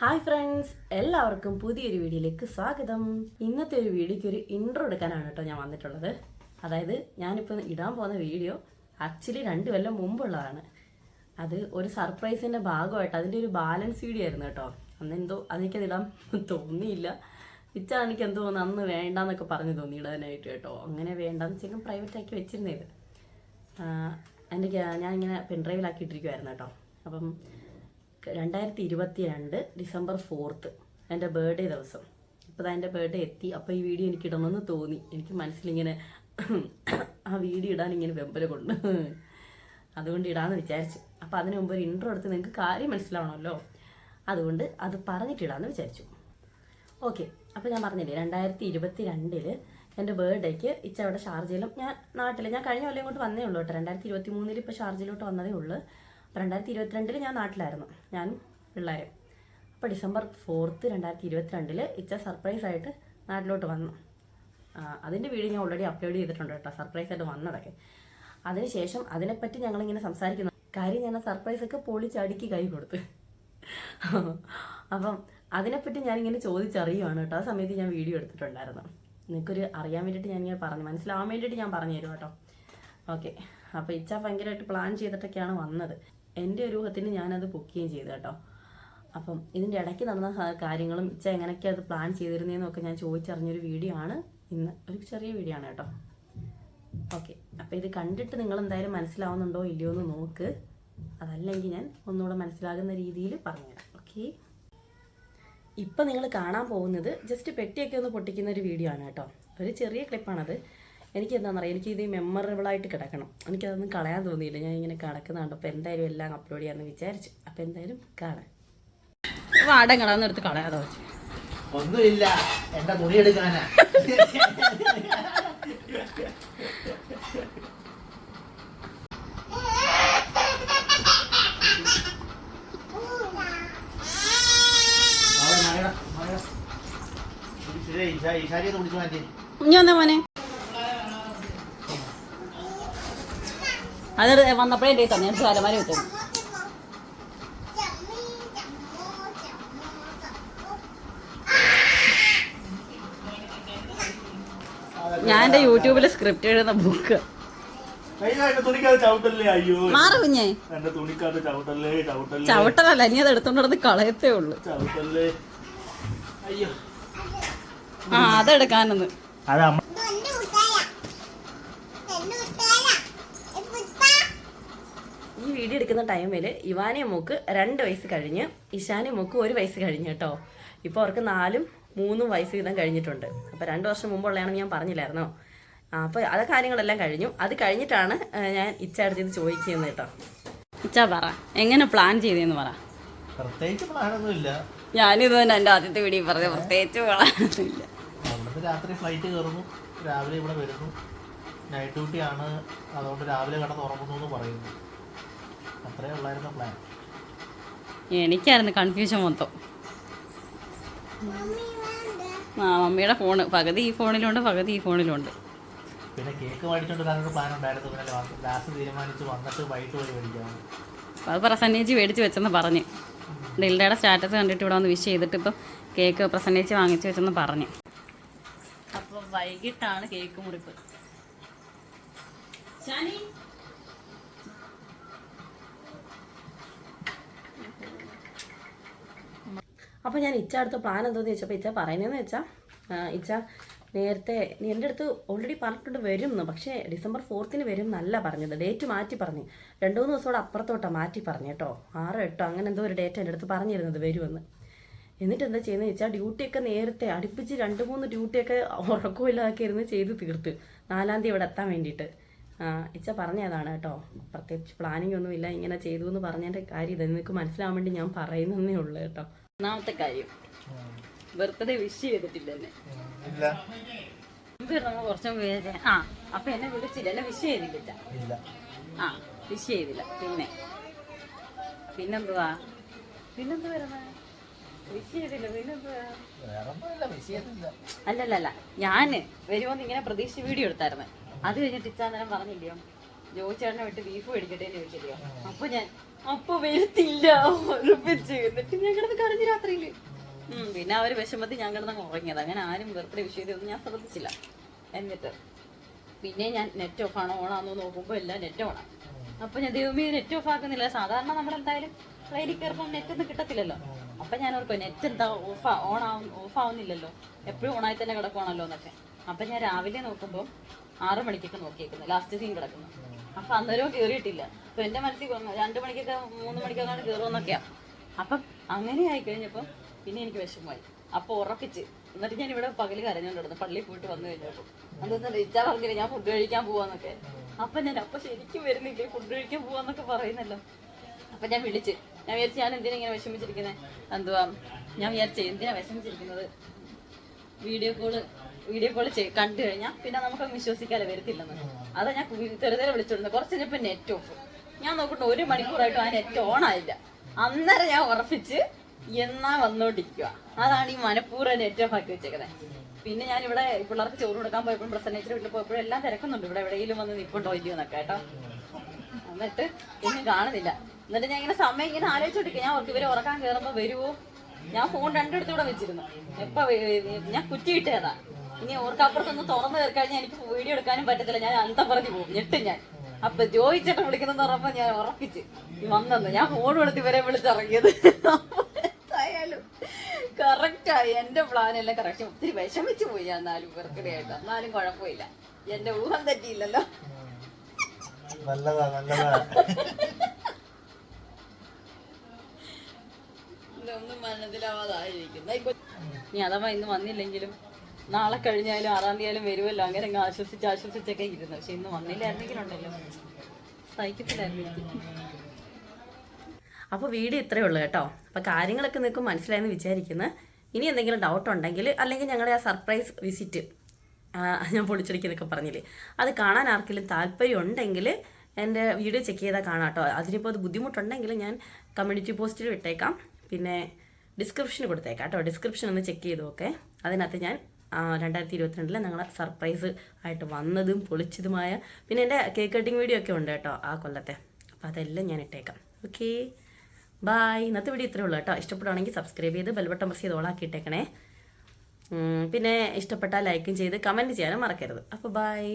Hi friends എല്ലാവർക്കും പുതിയൊരു വീഡിയോയിലേക്ക് സ്വാഗതം. ഇന്നത്തെ ഒരു വീഡിയോയ്ക്ക് ഒരു ഇൻട്രോ എടുക്കാനാണ് കേട്ടോ ഞാൻ വന്നിട്ടുള്ളത്. അതായത് ഞാനിപ്പോൾ ഇടാൻ പോകുന്ന വീഡിയോ ആക്ച്വലി രണ്ട് കൊല്ലം മുമ്പുള്ളതാണ്. അത് ഒരു സർപ്രൈസിന്റെ ഭാഗമായിട്ട് അതിന്റെ ഒരു ബാലൻസ് വീഡിയോ ആയിരുന്നു കേട്ടോ. അന്ന് എന്തോ അതെനിക്കത് ഇടാൻ തോന്നിയില്ല. ഇച്ച എനിക്ക് എന്തോ തോന്നുന്നു അന്ന് വേണ്ടാന്നൊക്കെ പറഞ്ഞു തോന്നി ഇടാനായിട്ട് കേട്ടോ. അങ്ങനെ വേണ്ടാന്ന് വെച്ചാൽ പ്രൈവറ്റ് ആക്കി വെച്ചിരുന്നത്. എന്റെ ഞാൻ ഇങ്ങനെ പെൻഡ്രൈവിലാക്കി ഇട്ടിരിക്കുമായിരുന്നു കേട്ടോ. അപ്പം രണ്ടായിരത്തി ഇരുപത്തി രണ്ട് ഡിസംബർ ഫോർത്ത് എന്റെ ബർത്ത്ഡേ ദിവസം. ഇപ്പോൾ എന്റെ ബർത്ത്ഡേ എത്തി. അപ്പോൾ ഈ വീഡിയോ എനിക്ക് ഇടണമെന്ന് തോന്നി. എനിക്ക് മനസ്സിലിങ്ങനെ ആ വീഡിയോ ഇടാൻ ഇങ്ങനെ വെമ്പല കൊണ്ട് അതുകൊണ്ട് ഇടാമെന്ന് വിചാരിച്ചു. അപ്പോൾ അതിന് മുമ്പ് ഒരു ഇൻട്രോ എടുത്ത് നിങ്ങൾക്ക് കാര്യം മനസ്സിലാവണമല്ലോ. അതുകൊണ്ട് അത് പറഞ്ഞിട്ടിടാമെന്ന് വിചാരിച്ചു. ഓക്കെ അപ്പോൾ ഞാൻ പറഞ്ഞില്ലേ രണ്ടായിരത്തി ഇരുപത്തി രണ്ടിൽ എന്റെ ബർത്ത്ഡേക്ക് ഇച്ചവിടെ ഷാർജയിലും ഞാൻ നാട്ടിൽ ഞാൻ കഴിഞ്ഞ കൊല്ലം ഇങ്ങോട്ട് വന്നേ ഉള്ളൂ കേട്ടോ. രണ്ടായിരത്തി ഇരുപത്തി മൂന്നിൽ ഇപ്പോൾ ഷാർജയിലോട്ട് വന്നതേ ഉള്ളൂ. രണ്ടായിരത്തി ഇരുപത്തിരണ്ടിൽ ഞാൻ നാട്ടിലായിരുന്നു. ഞാൻ പിള്ളേരും. അപ്പോൾ ഡിസംബർ ഫോർത്ത് രണ്ടായിരത്തി ഇരുപത്തിരണ്ടിൽ ഇച്ച സർപ്രൈസ് ആയിട്ട് നാട്ടിലോട്ട് വന്നു. അതിന്റെ വീഡിയോ ഞാൻ ഓൾറെഡി അപ്ലോഡ് ചെയ്തിട്ടുണ്ട് കേട്ടോ സർപ്രൈസ് ആയിട്ട് വന്നതൊക്കെ. അതിനുശേഷം അതിനെപ്പറ്റി ഞങ്ങളിങ്ങനെ സംസാരിക്കുന്നു. കാര്യം ഞാൻ ആ സർപ്രൈസ് ഒക്കെ പൊളിച്ചടുക്കി കൈ കൊടുത്ത്. അപ്പം അതിനെപ്പറ്റി ഞാനിങ്ങനെ ചോദിച്ചറിയുവാണ് കേട്ടോ. ആ സമയത്ത് ഞാൻ വീഡിയോ എടുത്തിട്ടുണ്ടായിരുന്നു. നിങ്ങൾക്കൊരു അറിയാൻ വേണ്ടിയിട്ട് ഞാനിങ്ങനെ പറഞ്ഞു. മനസ്സിലാവാൻ വേണ്ടിയിട്ട് ഞാൻ പറഞ്ഞു തരും കേട്ടോ. ഓക്കെ. അപ്പോൾ ഇച്ച ഭയങ്കരമായിട്ട് പ്ലാൻ ചെയ്തിട്ടൊക്കെയാണ് വന്നത്. എന്റെ ഒരു ഊഹത്തിന് ഞാനത് ബുക്കുകയും ചെയ്തു കേട്ടോ. അപ്പം ഇതിന്റെ ഇടയ്ക്ക് നടന്ന കാര്യങ്ങളും ഇച്ച എങ്ങനെയൊക്കെ അത് പ്ലാൻ ചെയ്തിരുന്നതെന്നൊക്കെ ഞാൻ ചോദിച്ചറിഞ്ഞൊരു വീഡിയോ ആണ്. ഇന്ന് ഒരു ചെറിയ വീഡിയോ ആണ് കേട്ടോ. ഓക്കെ അപ്പോൾ ഇത് കണ്ടിട്ട് നിങ്ങൾ എന്തായാലും മനസ്സിലാവുന്നുണ്ടോ ഇല്ലയോ എന്ന് നോക്ക്. അതല്ലെങ്കിൽ ഞാൻ ഒന്നുകൂടെ മനസ്സിലാകുന്ന രീതിയിൽ പറഞ്ഞുതരാം. ഓക്കെ ഇപ്പം നിങ്ങൾ കാണാൻ പോകുന്നത് ജസ്റ്റ് പെട്ടിയൊക്കെ ഒന്ന് പൊട്ടിക്കുന്ന ഒരു വീഡിയോ ആണ് കേട്ടോ. ഒരു ചെറിയ ക്ലിപ്പാണത് എനിക്ക് എന്താണെന്ന് അറിയാം എനിക്ക് ഇത് മെമ്മറബിൾ ആയിട്ട് കിടക്കണം. എനിക്കതൊന്നും കളയാൻ തോന്നിയില്ല. ഞാൻ ഇങ്ങനെ കിടക്കുന്നതാണ് അപ്പോൾ എന്തായാലും എല്ലാം അപ്ലോഡ് ചെയ്യാമെന്ന് വിചാരിച്ചു. അപ്പോൾ എന്തായാലും കാണാം. വാടകളാന്ന് എടുത്ത് കളയാതെ? വെച്ചു ഒന്നുമില്ല. എന്റെ തുണി എടുക്കാനാ. ഞാൻ വന്നേ മോനെ. അത് വന്നപ്പോഴേ എന്റെ തന്നെ ഞാൻ അലമാര വെച്ചു ഞാൻ എന്റെ യൂട്യൂബിൽ സ്ക്രിപ്റ്റ് എഴുതുന്ന ബുക്ക് എന്റെ മാറി കുഞ്ഞേ. എന്റെ ചവിട്ടലല്ല ഇനി അത് എടുത്തോണ്ട് നടന്ന് കളയത്തേ ഉള്ളു. ആ അതെടുക്കാനൊന്ന് അത് അമ്മ ഈ വീഡിയോ എടുക്കുന്ന ടൈമിൽ ഇവാനെ മോക്ക് രണ്ട് വയസ്സ് കഴിഞ്ഞ് ഇഷാനെ മോക്ക് ഒരു വയസ്സ് കഴിഞ്ഞ് കേട്ടോ ഇപ്പോൾ അവർക്ക് നാലും മൂന്നും വയസ്സ് വീതം കഴിഞ്ഞിട്ടുണ്ട്. അപ്പോൾ രണ്ട് വർഷം മുമ്പുള്ളതാണെന്ന് ഞാൻ പറഞ്ഞില്ലായിരുന്നോ? അപ്പോൾ അത് കാര്യങ്ങളെല്ലാം കഴിഞ്ഞു. അത് കഴിഞ്ഞിട്ടാണ് ഞാൻ ഇച്ചടുത്ത് ഇത് ചോദിക്കുന്നത് കേട്ടോ ഇച്ച പറ എങ്ങനെ പ്ലാൻ ചെയ്തതെന്ന് പറ? പ്രത്യേകിച്ച് പ്ലാനൊന്നും ഇല്ല. ഞാനിത് തന്നെ എന്റെ ആദ്യത്തെ വീഡിയോ പറഞ്ഞു പ്രത്യേകിച്ച് പ്ലാനൊന്നുമില്ല രാത്രി ഫ്ലൈറ്റ് കയറുന്നു രാവിലെ ഇവിടെ വരുന്നു. നൈറ്റ് ഡ്യൂട്ടി ആണ്. അതുകൊണ്ട് രാവിലെ കടന്ന് ഉറങ്ങുന്നു എന്ന് പറയുന്നു. അത്രേ ഉള്ളായിരുന്നു പ്ലാൻ എനിക്കായിരുന്നു കൺഫ്യൂഷൻ മൊത്തം. ആ മമ്മിയുടെ ഫോണ് പകുതി ഈ ഫോണിലുണ്ട് പകുതി ഈ ഫോണിലുണ്ട് പിന്നെ കേക്ക് മേടിച്ചോണ്ട് വരാനൊരു പ്ലാൻ ഉണ്ടായിരുന്നു. പിന്നെ ലാസ്റ്റ് തീരുമാനിച്ച് വന്നിട്ട് വൈകിട്ട് പോയി മേടിക്കാം അത് പ്രസന്നേജ് മേടിച്ച് വെച്ചെന്ന് പറഞ്ഞ്. ഡിൽഡയുടെ സ്റ്റാറ്റസ് കണ്ടിട്ട് ഇവിടെ വന്ന് വിഷ് ചെയ്തിട്ട് ഇപ്പം കേക്ക് പ്രസന്നേജ് വാങ്ങിച്ച് വെച്ചെന്ന് പറഞ്ഞ്. അപ്പോൾ വൈകിട്ടാണ് കേക്ക് മുറിപ്പ്. ശാനി? അപ്പോൾ ഞാൻ ഇച്ച അടുത്ത പ്ലാൻ എന്തോന്ന് ചോദിച്ചപ്പോൾ ഇച്ച പറയുന്നതെന്ന് വെച്ചാൽ ഇച്ച നേരത്തെ എന്റെ അടുത്ത് ഓൾറെഡി പറഞ്ഞിട്ടുണ്ട് വരും എന്ന് പക്ഷേ ഡിസംബർ ഫോർത്തിന് വരും എന്നല്ല പറഞ്ഞത്. ഡേറ്റ് മാറ്റി പറഞ്ഞു. രണ്ട് മൂന്ന് ദിവസത്തോടെ അപ്പുറത്തോട്ടാണ് മാറ്റി പറഞ്ഞു കേട്ടോ. ആറോ എട്ടോ അങ്ങനെ എന്തോ ഒരു ഡേറ്റ് എന്റെ അടുത്ത് പറഞ്ഞിരുന്നത് വരുമെന്ന്. എന്നിട്ട് എന്താ ചെയ്യുന്നത് വെച്ചാൽ ഡ്യൂട്ടിയൊക്കെ നേരത്തെ അടുപ്പിച്ച് രണ്ട് മൂന്ന് ഡ്യൂട്ടിയൊക്കെ ഉറക്കമില്ലാതൊക്കെ ഇരുന്ന് ചെയ്ത് തീർത്ത്. നാലാം തീയതി ഇവിടെ എത്താൻ വേണ്ടിയിട്ട്. ഇച്ച പറഞ്ഞതാണ് കേട്ടോ. പ്രത്യേകിച്ച് പ്ലാനിങ് ഒന്നുമില്ല. ഇങ്ങനെ ചെയ്തു എന്ന് പറഞ്ഞതിന്റെ കാര്യം ഇത് നിങ്ങൾക്ക് മനസ്സിലാവാൻ വേണ്ടി ഞാൻ പറയുന്നതേ ഉള്ളൂ കേട്ടോ. ഒന്നാമത്തെ കാര്യം. ബർത്ത്ഡേ വിഷ് ചെയ്തിട്ടില്ല എന്നെ കുറച്ചും വിചാരിച്ച ആ അപ്പൊ എന്നെ വിളിച്ചില്ല. എന്നെ വിഷ് ചെയ്തിട്ടില്ല. ആ വിഷ് ചെയ്തില്ല. പിന്നെ? പിന്നെന്തുവാ? പിന്നെന്ത് വരുന്നത് വിഷ് ചെയ്തില്ല. പിന്നെന്തുവാ? അല്ലല്ലല്ല. ഞാൻ വരുമോന്ന് ഇങ്ങനെ പ്രതീക്ഷ വീഡിയോ എടുത്തായിരുന്നു. അത് കഴിഞ്ഞിട്ട് ഇച്ചാന്നേരം പറഞ്ഞില്ലയോ? ജോയിച്ചേട്ടനെ വിട്ട് ബീഫ് മേടിക്കട്ടെ എന്ന് ചോദിച്ചില്ലയോ? അപ്പൊ ഞാൻ അപ്പൊ വരുത്തില്ല ഉറപ്പിച്ച്. എന്നിട്ട് ഞാൻ കിടന്ന് കരഞ്ഞു രാത്രിയിൽ. പിന്നെ അവർ വിഷമത്തിൽ ഞാൻ കിടന്ന് ഉറങ്ങിയത്. അങ്ങനെ ആരും ബർത്ത്ഡേ വിഷ് ചെയ്തൊന്നും ഞാൻ ശ്രദ്ധിച്ചില്ല. എന്നിട്ട് പിന്നെ ഞാൻ നെറ്റ് ഓഫ് ആണോ ഓണാന്നോ നോക്കുമ്പോൾ എല്ലാം നെറ്റ് ഓണാണ് അപ്പൊ ഞാൻ ദൈവമേ നെറ്റ് ഓഫ് ആക്കുന്നില്ല. സാധാരണ നമ്മൾ എന്തായാലും ഫ്ലൈറ്റിൽ കയറുമ്പോൾ നെറ്റ് ഒന്നും കിട്ടത്തില്ലല്ലോ. അപ്പൊ ഞാൻ ഓർക്കും നെറ്റ് എന്താ ഓഫ് ഓൺ ആവും ഓഫ് ആവുന്നില്ലല്ലോ. എപ്പോഴും ഓണായി തന്നെ കിടക്കുവാണല്ലോ എന്നൊക്കെ. അപ്പൊ ഞാൻ രാവിലെ നോക്കുമ്പോൾ ആറു മണിക്കൊക്കെ നോക്കിയേക്കുന്നു. ലാസ്റ്റ് സീൻ കിടക്കുന്നു. അപ്പൊ അന്നേരവും കയറിയിട്ടില്ല അപ്പൊ എന്റെ മനസ്സിൽ വന്നു, രണ്ട് മണിക്കൊക്കെ മൂന്ന് മണിക്കൊക്കെ കയറുമെന്നൊക്കെയാ അപ്പം അങ്ങനെ ആയി കഴിഞ്ഞപ്പോൾ പിന്നെ എനിക്ക് വിഷമമായി. അപ്പൊ ഉറപ്പിച്ച് എന്നിട്ട് ഞാൻ ഇവിടെ പകൽ കരഞ്ഞോണ്ടിരുന്നു പള്ളിയിൽ പോയിട്ട് വന്നു കഴിഞ്ഞപ്പോൾ അതൊന്നും റിച്ചാ പറഞ്ഞില്ല ഞാൻ ഫുഡ് കഴിക്കാൻ പോവാന്നൊക്കെ. അപ്പൊ ഞാൻ അപ്പൊ ശരിക്കും വരുന്നില്ല ഫുഡ് കഴിക്കാൻ പോവാന്നൊക്കെ പറയുന്നല്ലോ. അപ്പൊ ഞാൻ വിളിച്ച് ഞാൻ വിചാരിച്ചു ഞാൻ എന്തിനാ ഇങ്ങനെ വിഷമിച്ചിരിക്കുന്നത് എന്തുവാ? ഞാൻ വിചാരിച്ചു എന്തിനാ വിഷമിച്ചിരിക്കുന്നത്? വീഡിയോ കോൾ വീഡിയോ കോൾ കണ്ടു കഴിഞ്ഞാൽ പിന്നെ നമുക്ക് വിശ്വസിക്കാതെ വരത്തില്ലെന്ന്. അതാ ഞാൻ തെറുതെ വിളിച്ചോടുന്നത് കുറച്ച് കഴിഞ്ഞപ്പോ നെറ്റ് ഓഫ്. ഞാൻ നോക്കട്ടെ ഒരു മണിക്കൂറായിട്ട് ആ നെറ്റ് ഓൺ ആയില്ല അന്നേരം ഞാൻ ഉറപ്പിച്ച് എന്നാ വന്നോണ്ടിരിക്കുക അതാണ് ഈ മനഃപൂർവം നെറ്റ് ഓഫ് ആക്കി വെച്ചേക്കുന്നത് പിന്നെ ഞാൻ ഇവിടെ പിള്ളേർക്ക് ചോറ് കൊടുക്കാൻ പോയപ്പോഴും പ്രസന്നേച്ചിട്ട് വീട്ടിൽ പോയപ്പോഴും എല്ലാം തിരക്കുന്നുണ്ട്. ഇവിടെ എവിടെയെങ്കിലും വന്ന് നിൽപ്പുണ്ടോ ഇല്ലയോ എന്നൊക്കെ കേട്ടോ. എന്നിട്ട് ഒന്നും കാണുന്നില്ല. എന്നിട്ട് ഞാൻ ഇങ്ങനെ സമയം ഇങ്ങനെ ആലോചിച്ചോണ്ടിരിക്കുക ഞാൻ ഓർക്ക് ഇവരെ ഉറക്കാൻ കയറുമ്പോൾ വരുമോ ഞാൻ ഫോൺ രണ്ടിടത്തൂടെ വെച്ചിരുന്നു. എപ്പൊ ഞാൻ കുറ്റി ഇട്ടേതാ ഇനി ഓർക്കപ്പുറത്തൊന്ന് തുറന്നു തീർക്കാൻ എനിക്ക് വീഡിയോ എടുക്കാനും പറ്റത്തില്ല. ഞാൻ അന്തപ്പുറത്തി പോകും. ഞെട്ടും ഞാൻ. അപ്പൊ ജോയിച്ചേട്ടൻ വിളിക്കുന്നെന്ന് പറഞ്ഞപ്പോ ഞാൻ ഉറപ്പിച്ച്. വന്നെന്ന്. ഞാൻ ഫോൺ എടുത്ത് ഇവരെ വിളിച്ചിറങ്ങിയത്. എന്തായാലും കറക്റ്റായി എന്റെ പ്ലാൻ എല്ലാം കറക്റ്റ് ഒത്തിരി വിഷമിച്ചു പോയി എന്നാലും ബർത്ത്ഡേ ആയിട്ട് എന്നാലും കുഴപ്പമില്ല. എന്റെ ഊഹം തെറ്റിയില്ലല്ലോ. നല്ലതാ നല്ലതാ. ഒന്നും മനസ്സിലാവാതായിരിക്കുന്നു. നീ അഥവാ ഇന്ന് വന്നില്ലെങ്കിലും നാളെ കഴിഞ്ഞാലും ആറാം തീയതി ആയാലും വരുമല്ലോ. അങ്ങനെ അങ്ങ് ആശ്വസിച്ച് ആശ്വസിച്ചൊക്കെ ഇരുന്നു. പക്ഷെ ഇന്ന് വന്നില്ലായിരുന്നെങ്കിലുണ്ടല്ലോ. സഹിക്കത്തില്ലായിരുന്നു അപ്പോൾ വീഡിയോ ഇത്രയേ ഉള്ളൂ കേട്ടോ. അപ്പോൾ കാര്യങ്ങളൊക്കെ നിൽക്കും മനസ്സിലായെന്ന് വിചാരിക്കുന്നു. ഇനി എന്തെങ്കിലും ഡൗട്ട് ഉണ്ടെങ്കിൽ അല്ലെങ്കിൽ ഞങ്ങളുടെ ആ സർപ്രൈസ് വിസിറ്റ് ഞാൻ പൊളിച്ചടിക്കുന്നൊക്കെ പറഞ്ഞില്ലേ. അത് കാണാൻ ആർക്കെങ്കിലും താല്പര്യം ഉണ്ടെങ്കിൽ എന്റെ വീഡിയോ ചെക്ക് ചെയ്താൽ കാണാം കേട്ടോ. അതിനിപ്പോൾ അത് ബുദ്ധിമുട്ടുണ്ടെങ്കിൽ ഞാൻ കമ്മ്യൂണിറ്റി പോസ്റ്റിൽ ഇട്ടേക്കാം പിന്നെ ഡിസ്ക്രിപ്ഷന് കൊടുത്തേക്കാം കേട്ടോ. ഡിസ്ക്രിപ്ഷൻ ഒന്ന് ചെക്ക് ചെയ്തു ഓക്കെ അതിനകത്ത് ഞാൻ രണ്ടായിരത്തി ഇരുപത്തിരണ്ടിൽ ഞങ്ങളെ സർപ്രൈസ് ആയിട്ട് വന്നതും പൊളിച്ചതുമായ പിന്നെ എന്റെ കേക്ക് കട്ടിങ് വീഡിയോ ഒക്കെ ഉണ്ട് കേട്ടോ ആ കൊല്ലത്തെ. അപ്പോൾ അതെല്ലാം ഞാൻ ഇട്ടേക്കാം. ഓക്കേ ബായ് ഇന്നത്തെ വീഡിയോ ഇത്രേ ഉള്ളൂ കേട്ടോ. ഇഷ്ടപ്പെടുവാണെങ്കിൽ സബ്സ്ക്രൈബ് ചെയ്ത് ബെൽബട്ടൺ പ്രസ് ചെയ്ത് ഓളാക്കി ഇട്ടേക്കണേ പിന്നെ ഇഷ്ടപ്പെട്ടാൽ ലൈക്കും ചെയ്ത് കമന്റ് ചെയ്യാനും മറക്കരുത്. അപ്പോൾ ബായ്